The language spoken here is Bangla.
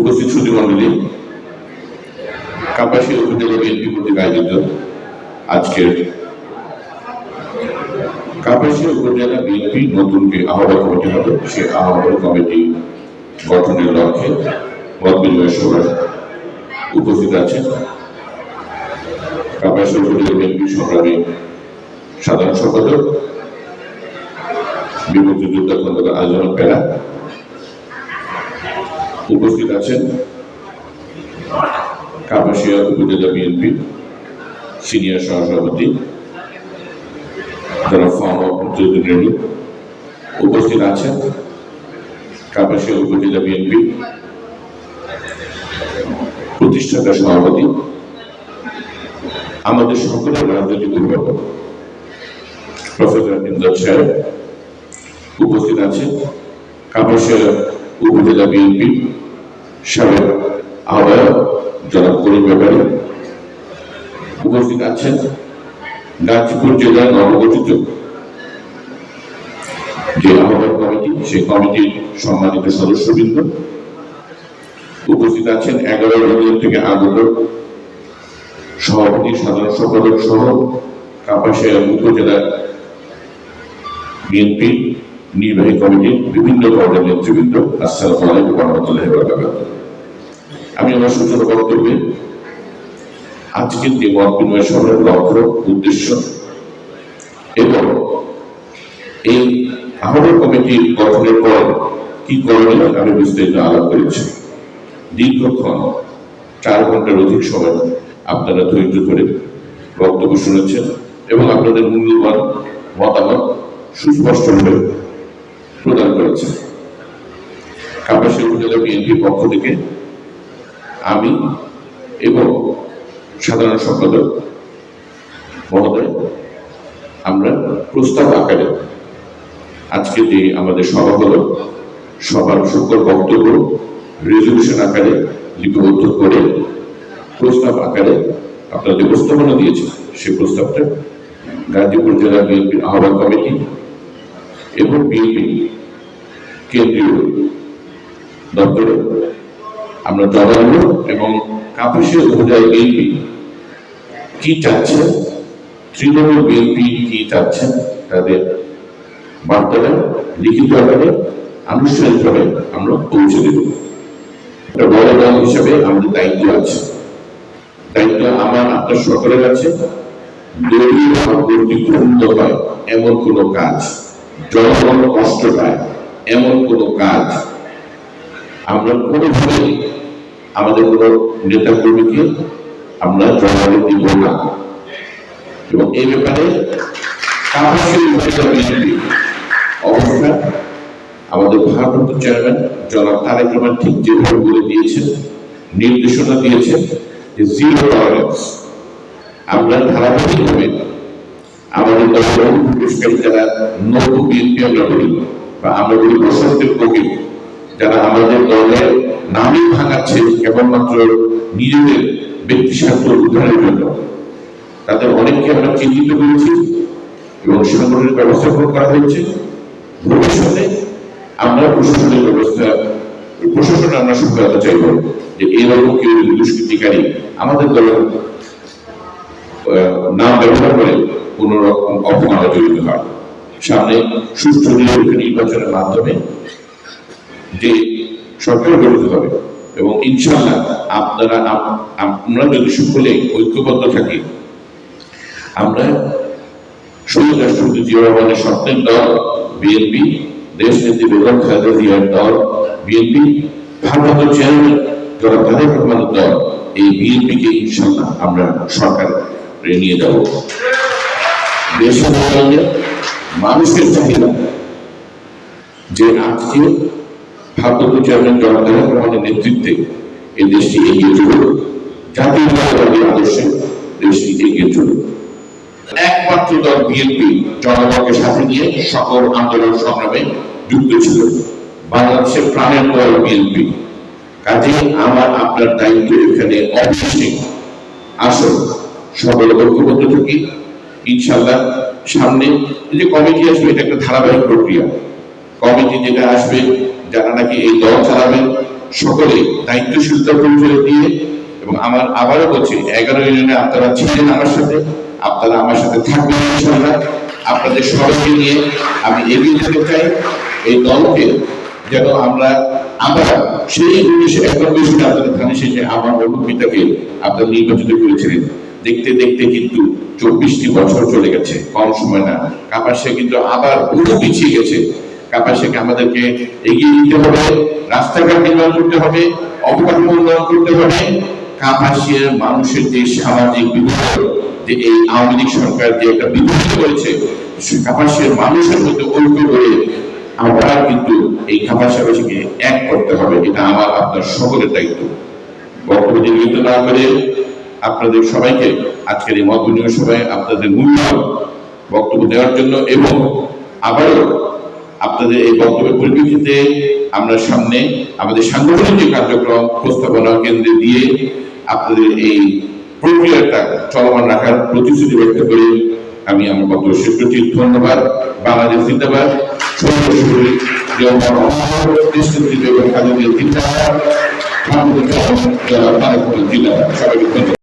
উপস্থিত সুধী মন্ডলী কাপাসিয়া উপজেলা বিএনপি কর্তৃক আয়োজিত। আজকের কাপাসিয়া উপজেলা বিএনপি নতুন যে আহ্বায়ক কমিটি হবে। সেই আহ্বায়ক কমিটি গঠনের লক্ষ্যে মত বিনিময় সভায় উপস্থিত আছেন। কাপাসিয়া উপজেলা বিএনপি সংগ্রামী সাধারণ সম্পাদক বিভক্ত যোদ্ধা খন্দকার আজম পেরা উপস্থিত আছেন কাপাসিয়া উপজেলা বিএনপি সিনিয়র সহসভাপতি যারা ফর্ম অফ চৌধুরী উপস্থিত আছেন কাপাসিয়া উপজেলা বিএনপি প্রতিষ্ঠাতা সভাপতি, আমাদের সকলের রাজনৈতিক অভিভাবক, প্রফেসর ইমদাদ সাহেব উপস্থিত আছেন। কাপাসিয়া উপজেলা বিএনপি উপস্থিত আছেন গাজীপুর জেলার নবগঠিত যে আহ্বায়ক কমিটি, সেই কমিটির সম্মানিত সদস্যবৃন্দ উপস্থিত আছেন এগারো ইউনিয়ন থেকে আগত সভাপতি, সাধারণ সম্পাদক সহ কাপাসিয়া উপজেলা বিএনপি নির্বাহী কমিটির বিভিন্ন পর্যায়ের নেতৃবৃন্দ, আসসালামু আমি আমার সূচনা বক্তব্যে আজকের যে মত বিনিময় সভার লক্ষ্য, উদ্দেশ্য এবং এই আহ্বায়ক কমিটি গঠনের পর কি করণীয় আমি বিস্তারিত আলাপ করেছি। দীর্ঘক্ষণ, চার ঘণ্টার অধিক সময় আপনারা ধৈর্য ধরে বক্তব্য শুনেছেন এবং আপনাদের মূল্যবান মতামত সুস্পষ্টভাবে করেছেন। কাপাসিয়া উপজেলা বিএনপির পক্ষ থেকে আমি এবং সাধারণ সম্পাদক মহোদয়, আমরা প্রস্তাব আকারে আজকে যে আমাদের সভা হলো সবার সকল বক্তব্য রেজলিউশন আকারে লিপিবদ্ধ করে প্রস্তাব আকারে আপনারা যে প্রস্তাবনা দিয়েছেন সেই প্রস্তাবটা গাজীপুর জেলা বিএনপির আহ্বায়ক কমিটি এবং বিএনপি কেন্দ্রীয় দপ্তরে আমরা দেব এবং কাপাসিয়া উপজেলা বিএনপি কি চাচ্ছে? তৃণমূল বিএনপি কি চাচ্ছেন তাদের বার্তাটা লিখিত আকারে, আনুষ্ঠানিকভাবে আমরা পৌঁছে দেব। বড় দল হিসাবে আমাদের দায়িত্ব আছে। দায়িত্ব আমার, আপনার সকলের আছে। দলীয় ভাবমূর্তি ক্ষুণ্ণ হয়, এমন কোনো কাজ জনগণ কষ্ট পায়। এমন কোনো কাজ আমরা কোনোভাবেই আমাদের কোনো নেতা কর্মীকে আমরা জনগণে দিব না। এবং এই ব্যাপারে অবস্থা, আমাদের ভারপ্রাপ্ত চেয়ারম্যান জনাব তারেক রহমান ঠিক যেভাবে বলে দিয়েছেন, নির্দেশনা দিয়েছেন যে জিরো টলারেন্স আমরা ধারাবাহিকভাবে আমাদের দলের যারা নতুন বিএনপি আমরা বলি। আমরা বলি প্রশাসনের কর্মী যারা আমাদের দলের নামই ভাঙাচ্ছে কেবলমাত্র নিজেদের ব্যক্তি স্বার্থ উদ্ধারের জন্য, তাদের অনেককে আমরা চিহ্নিত করেছি এবং সাংগঠনিক ব্যবস্থা করা হয়েছে। ভবিষ্যতে আমরা প্রশাসনিক ব্যবস্থা, প্রশাসনে আমরা সহায়তা চাইব যে এইরকম কেউ যদি দুষ্কৃতিকারী আমাদের দলের নাম ব্যবহার করে কোন রকম অপমানে জড়িত হয়। সামনে সুষ্ঠু নিরপেক্ষ নির্বাচনের মাধ্যমে যে সরকার গঠিত হবে এবং ইনশাল্লাহ আপনারা, আমরা যদি সকলে ঐক্যবদ্ধ থাকি, আমরা শহীদ রাষ্ট্রপতি জিয়া রহমানের স্বপ্নের দল, বিএনপি দেশ নেত্রী বেগম খালেদা জিয়ার দল, বিএনপি, ভারপ্রাপ্ত চেয়ারম্যান জনাব তারেক রহমানের দল, এই বিএনপিকে ইনশাল্লাহ আমরা সরকার নিয়ে যাব। দেশের মানুষের চাহিদা যে আজকে ভারপ্রাপ্ত চেয়ারম্যান জনাব তারেক রহমানের নেতৃত্বে এই দেশটি এগিয়ে চলুক, জাতীয় মতবাদী আদর্শে দেশটি এগিয়ে চলুক। একমাত্র দল বিএনপি জনগণকে সাথে নিয়ে সকল আন্দোলন সংগ্রামে যুক্ত ছিল, বাংলাদেশের প্রাণের দল বিএনপি। কাজে আমার, আপনার দায়িত্ব এখানে অবশ্যই। আসল সকল ঐক্যবদ্ধ থাকি। ইনশাল্লাহ সামনে যে কমিটি আসবে, এটা একটা ধারাবাহিক প্রক্রিয়া। কমিটি যেটা আসবে, যারা নাকি এই দল চালাবেন, সকলে দায়িত্বশীলতা পরিচয় দিয়ে, এবং আমার আবারও বলছি, এগারো ইউনিয়নে আপনারা ছিলেন আমার সাথে, আপনারা আমার সাথে থাকবেন ইনশাআল্লাহ। আপনাদের সবাইকে নিয়ে আমি এগিয়ে যেতে চাই। এই দলকে যেন আমরা আমরা সেই উনিশশো একানব্বই সালে আপনাদের ধানে শেষে আমার অনুপিতাকে আপনারা নির্বাচিত করেছিলেন। দেখতে দেখতে কিন্তু চব্বিশটি বছর চলে গেছে, কম সময় না। কাপাসিয়া কিন্তু আবার বহু পিছিয়ে গেছে। কাপাসিয়াকে আমাদেরকে এগিয়ে নিতে হবে, রাস্তাঘাট নির্মাণ করতে হবে, অবকাঠামো উন্নয়ন করতে হবে। কাপাসিয়ার মানুষের যে সামাজিক বিভক্ত যে এই আওয়ামী লীগ সরকার যে একটা বিভক্তি করেছে, কাপাসিয়ার মানুষের মধ্যে ঐক্য করে আমরা কিন্তু এই কাপাসিয়াবাসীকে এক করতে হবে, এটা আমার, আপনার সকলের দায়িত্ব। বক্তব্য দীর্ঘিত না করে আপনাদের সবাইকে আজকের এই মত বিনিময় সভায় আপনাদের মূল্যবান বক্তব্য দেওয়ার জন্য এবং আবারও আপনাদের এই বক্তব্যের পরিপ্রেক্ষিতে আমরা সামনে আমাদের সাংগঠনিক যে কার্যক্রম প্রস্তাবনা কেন্দ্রে দিয়ে আপনাদের এই প্রক্রিয়াটা চলমান রাখার প্রতিশ্রুতি ব্যক্ত করে। আমি আমার বক্তব্য শেষ করছি। ধন্যবাদ। বাংলাদেশ জিন্দাবাদ। সবাইকে ধন্যবাদ।